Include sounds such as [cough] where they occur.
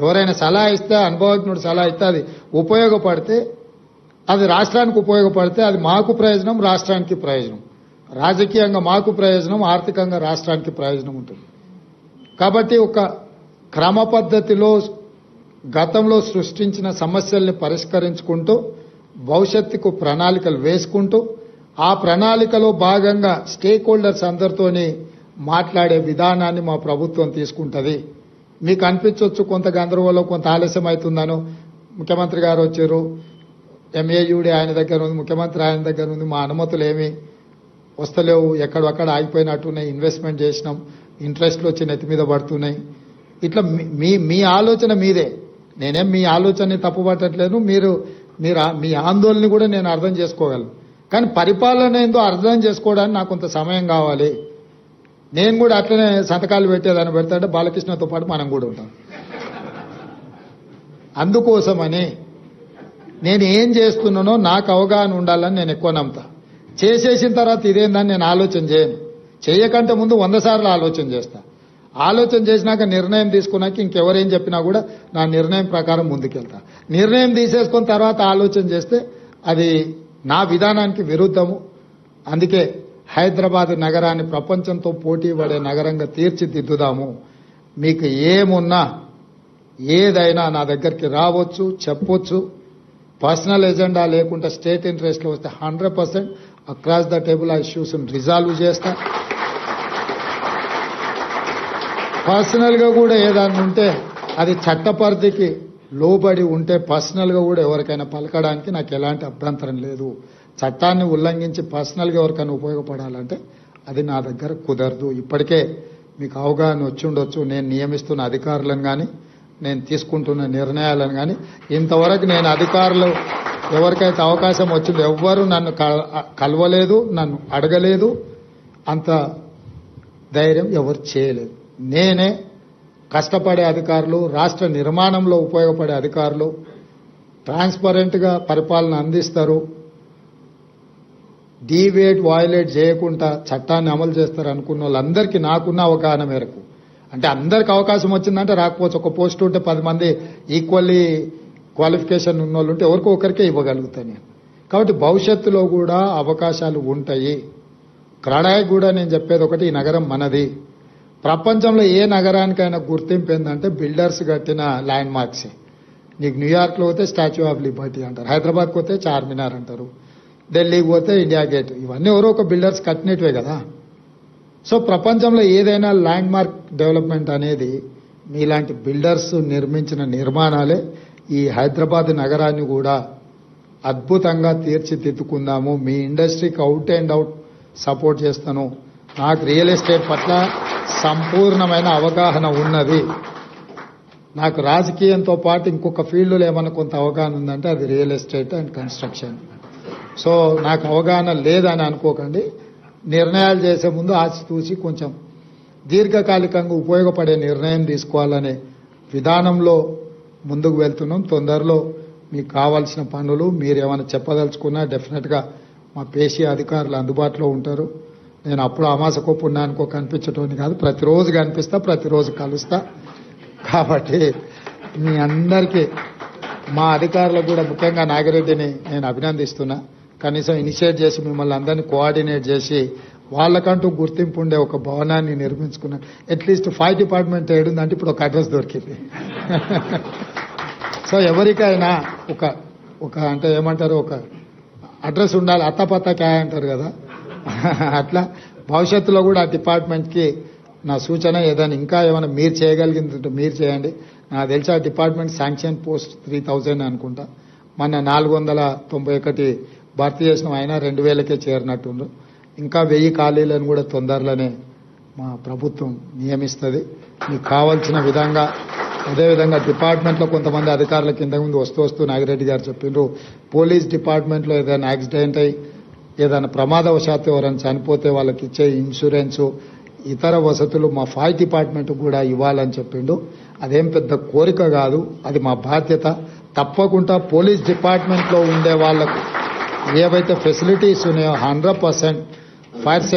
ఎవరైనా సలహా ఇస్తే అనుభవజ్ఞుడు సలహా ఇస్తే అది ఉపయోగపడితే అది రాష్ట్రానికి ఉపయోగపడితే అది మాకు ప్రయోజనం రాష్ట్రానికి ప్రయోజనం. రాజకీయంగా మాకు ప్రయోజనం ఆర్థికంగా రాష్ట్రానికి ప్రయోజనం ఉంటుంది. కాబట్టి ఒక క్రమ పద్ధతిలో గతంలో సృష్టించిన సమస్యల్ని పరిష్కరించుకుంటూ భవిష్యత్తుకు ప్రణాళికలు వేసుకుంటూ ఆ ప్రణాళికలో భాగంగా స్టేక్ హోల్డర్స్ అందరితోని మాట్లాడే విధానాన్ని మా ప్రభుత్వం తీసుకుంటుంది. మీకు అనిపించవచ్చు కొంత గందరగోళం కొంత ఆలస్యం అవుతుందనో ముఖ్యమంత్రి గారు వచ్చారు. ఎంఏయుడి ఆయన దగ్గర ఉంది ముఖ్యమంత్రి ఆయన దగ్గర ఉంది. మా అనుమతులు ఏమి వస్తలేవు. ఎక్కడొక్కడ ఆగిపోయినట్టున్నాయి. ఇన్వెస్ట్మెంట్ చేసినాం. ఇంట్రెస్ట్లు వచ్చి నెత్తి మీద పడుతున్నాయి. ఇట్లా మీ- మీ ఆలోచన మీదే. నేనేం మీ ఆలోచనని తప్పుపట్టట్లేదు మీరు మీరు మీ ఆందోళన కూడా నేను అర్థం చేసుకోగలను. కానీ పరిపాలన ఏందో అర్థం చేసుకోవడానికి నాకు కొంత సమయం కావాలి. నేను కూడా అట్లనే సంతకాలు పెట్టేదాన్ని పెడతాంటే బాలకృష్ణతో పాటు మనం కూడా ఉంటాం. అందుకోసమని నేను ఏం చేస్తున్నానో నాకు అవగాహన ఉండాలని నేను ఎక్కువ నమ్ముతా. చేసేసిన తర్వాత ఇదేందని నేను ఆలోచన చేయను. చేయకంటే ముందు వంద సార్లు ఆలోచన చేస్తా. ఆలోచన చేసినాక నిర్ణయం తీసుకున్నాక ఇంకెవరేం చెప్పినా కూడా నా నిర్ణయం ప్రకారం ముందుకెళ్తా. నిర్ణయం తీసేసుకున్న తర్వాత ఆలోచన చేస్తే అది నా విధానానికి విరుద్ధము. అందుకే హైదరాబాద్ నగరాన్ని ప్రపంచంతో పోటీ పడే నగరంగా తీర్చిదిద్దుదాము. మీకు ఏమున్నా ఏదైనా నా దగ్గరికి రావచ్చు చెప్పొచ్చు. పర్సనల్ ఎజెండా లేకుండా స్టేట్ ఇంట్రెస్ట్లో వస్తే hundred percent across the table ఆ ఇష్యూస్ని రిజాల్వ్ చేస్తా. పర్సనల్గా కూడా ఏదైనా ఉంటే అది చట్టపరిధికి లోబడి ఉంటే పర్సనల్గా కూడా ఎవరికైనా పలకడానికి నాకు ఎలాంటి అభ్యంతరం లేదు. చట్టాన్ని ఉల్లంఘించి పర్సనల్గా ఎవరికైనా ఉపయోగపడాలంటే అది నా దగ్గర కుదరదు. ఇప్పటికే మీకు అవగాహన వచ్చి ఉండొచ్చు. నేను నియమిస్తున్న అధికారులను కానీ నేను తీసుకుంటున్న నిర్ణయాలను కానీ ఇంతవరకు నేను అధికారులు ఎవరికైతే అవకాశం వచ్చిందో ఎవ్వరు నన్ను కల- కలవలేదు నన్ను అడగలేదు. అంత ధైర్యం ఎవరు చేయలేదు. నేనే కష్టపడే అధికారులు రాష్ట్ర నిర్మాణంలో ఉపయోగపడే అధికారులు ట్రాన్స్పరెంట్గా పరిపాలన అందిస్తారు. డీవేట్ వాయిలేట్ చేయకుండా చట్టాన్ని అమలు చేస్తారు అనుకున్న వాళ్ళందరికీ నాకున్న అవగాహన మేరకు. అంటే అందరికి అవకాశం వచ్చిందంటే రాకపోవచ్చు. ఒక పోస్ట్ ఉంటే పది మంది ఈక్వల్లీ క్వాలిఫికేషన్ ఉన్న వాళ్ళు ఉంటే ఎవరికో ఒకరికే ఇవ్వగలుగుతాను నేను. కాబట్టి భవిష్యత్తులో కూడా అవకాశాలు ఉంటాయి. క్రడాయి కూడా నేను చెప్పేది ఒకటి ఈ నగరం మనది. ప్రపంచంలో ఏ నగరానికైనా గుర్తింపు ఏంటంటే బిల్డర్స్ కట్టిన ల్యాండ్ మార్క్సే నీకు న్యూయార్క్లో పోతే స్టాచ్యూ ఆఫ్ లిబర్టీ అంటారు. హైదరాబాద్కి పోతే చార్మినార్ అంటారు. ఢిల్లీకి పోతే ఇండియా గేట్. ఇవన్నీ ఎవరో ఒక బిల్డర్స్ కట్టినట్వే కదా. సో ప్రపంచంలో ఏదైనా ల్యాండ్ మార్క్ డెవలప్మెంట్ అనేది మీలాంటి బిల్డర్స్ నిర్మించిన నిర్మాణాలే ఈ హైదరాబాద్ నగరాన్ని కూడా అద్భుతంగా తీర్చిదిద్దుకుందాము. మీ ఇండస్ట్రీకి అవుట్ అండ్ అవుట్ సపోర్ట్ చేస్తాను. నాకు రియల్ ఎస్టేట్ పట్ల సంపూర్ణమైన అవగాహన ఉన్నది. నాకు రాజకీయంతో పాటు ఇంకొక ఫీల్డ్లో ఏమైనా కొంత అవగాహన ఉందంటే అది real estate and construction. So నాకు అవగాహన లేదని అనుకోకండి. నిర్ణయాలు చేసే ముందు ఆచి చూసి కొంచెం దీర్ఘకాలికంగా ఉపయోగపడే నిర్ణయం తీసుకోవాలనే విధానంలో ముందుకు వెళ్తున్నాం. తొందరలో మీకు కావాల్సిన పనులు మీరు ఏమైనా చెప్పదలుచుకున్నా డెఫినెట్గా మా పేషీ అధికారులు అందుబాటులో ఉంటారు. నేను అప్పుడు అమాసకో పుణ్యానికో కనిపించటోని కాదు. ప్రతిరోజు కనిపిస్తా ప్రతిరోజు కలుస్తా. కాబట్టి మీ అందరికీ మా అధికారులకు కూడా ముఖ్యంగా నాగిరెడ్డిని నేను అభినందిస్తున్నా. కనీసం ఇనిషియేట్ చేసి మిమ్మల్ని అందరినీ కోఆర్డినేట్ చేసి వాళ్ళకంటూ గుర్తింపు ఉండే ఒక భవనాన్ని నిర్మించుకున్నాను అట్లీస్ట్ ఫైర్ డిపార్ట్మెంట్ ఏడుందంటే ఇప్పుడు ఒక అడ్రస్ దొరికింది. [laughs] సో ఎవరికైనా ఒక ఒక అంటే ఏమంటారు ఒక అడ్రస్ ఉండాలి. అత్తపత్త క్యాయ్ అంటారు కదా? [laughs] అట్లా భవిష్యత్తులో కూడా ఆ డిపార్ట్మెంట్కి నా సూచన ఏదైనా ఇంకా ఏమైనా మీరు చేయగలిగింది మీరు చేయండి. నాకు తెలిసి ఆ department sanction post three thousand అనుకుంటా. మన నాలుగు వందల తొంభై ఒకటి భర్తీ చేసిన అయినా రెండు వేలకే చేరినట్టుండ్రు ఇంకా వెయ్యి ఖాళీలను కూడా తొందరలోనే మా ప్రభుత్వం నియమిస్తుంది. మీకు కావాల్సిన విధంగా అదేవిధంగా డిపార్ట్మెంట్లో కొంతమంది అధికారుల కింద ముందు వస్తూ వస్తూ నాగిరెడ్డి గారు చెప్పిండ్రు. పోలీస్ డిపార్ట్మెంట్లో ఏదైనా యాక్సిడెంట్ అయ్యి ఏదైనా ప్రమాదవశాత్తు ఎవరైనా చనిపోతే వాళ్ళకి ఇచ్చే ఇన్సూరెన్సు ఇతర వసతులు మా ఫైర్ డిపార్ట్మెంట్ కూడా ఇవ్వాలని చెప్పిండు. అదేం పెద్ద కోరిక కాదు అది మా బాధ్యత. తప్పకుండా పోలీస్ డిపార్ట్మెంట్లో ఉండే వాళ్ళకు ఏవైతే ఫెసిలిటీస్ ఉన్నాయో హండ్రెడ్ పర్సెంట్ ఫైర్